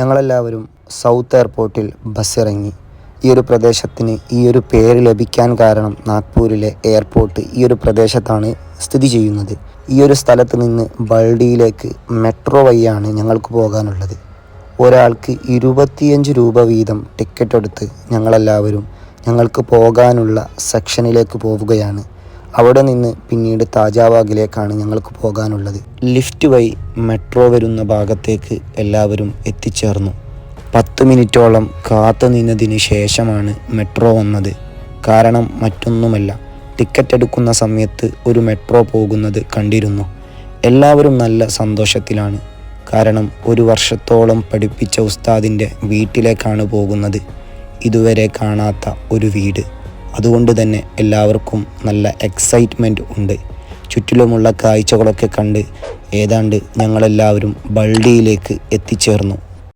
ഞങ്ങളെല്ലാവരും സൗത്ത് എയർപോർട്ടിൽ ബസ് ഇറങ്ങി ഈ ഒരു പ്രദേശത്തിന് ഈ ഒരു പേര് ലഭിക്കാൻ കാരണം നാഗ്പൂരിലെ എയർപോർട്ട് ഈ ഒരു പ്രദേശത്താണ് സ്ഥിതി ചെയ്യുന്നത്. ഈ ഒരു സ്ഥലത്ത് നിന്ന് ബൾഡിയിലേക്ക് മെട്രോ വഴിയാണ് ഞങ്ങൾക്ക് പോകാനുള്ളത്. ഒരാൾക്ക് ഇരുപത്തിയഞ്ച് രൂപ വീതം ടിക്കറ്റ് എടുത്ത് ഞങ്ങളെല്ലാവരും ഞങ്ങൾക്ക് പോകാനുള്ള സെക്ഷനിലേക്ക് പോവുകയാണ്. അവിടെ നിന്ന് പിന്നീട് താജാവാഗിലേക്കാണ് ഞങ്ങൾക്ക് പോകാനുള്ളത്. ലിഫ്റ്റ് വഴി മെട്രോ വരുന്ന ഭാഗത്തേക്ക് എല്ലാവരും എത്തിച്ചേർന്നു. പത്ത് മിനിറ്റോളം കാത്തു നിന്നതിന് ശേഷമാണ് മെട്രോ വന്നത്. കാരണം മറ്റൊന്നുമല്ല ടിക്കറ്റ് എടുക്കുന്ന സമയത്ത് ഒരു മെട്രോ പോകുന്നത് കണ്ടിരുന്നു. എല്ലാവരും നല്ല സന്തോഷത്തിലാണ്. കാരണം ഒരു വർഷത്തോളം പഠിപ്പിച്ച ഉസ്താദിന്റെ വീട്ടിലേക്കാണ് പോകുന്നത്. ഇതുവരെ കാണാത്ത ഒരു വീട്. അതുകൊണ്ട് തന്നെ എല്ലാവർക്കും നല്ല എക്സൈറ്റ്മെന്റ് ഉണ്ട്. ചുറ്റിലുമുള്ള കാഴ്ചകളൊക്കെ കണ്ട് ഏതാണ്ട് ഞങ്ങളെല്ലാവരും ബൾഡിയിലേക്ക് എത്തിച്ചേർന്നു.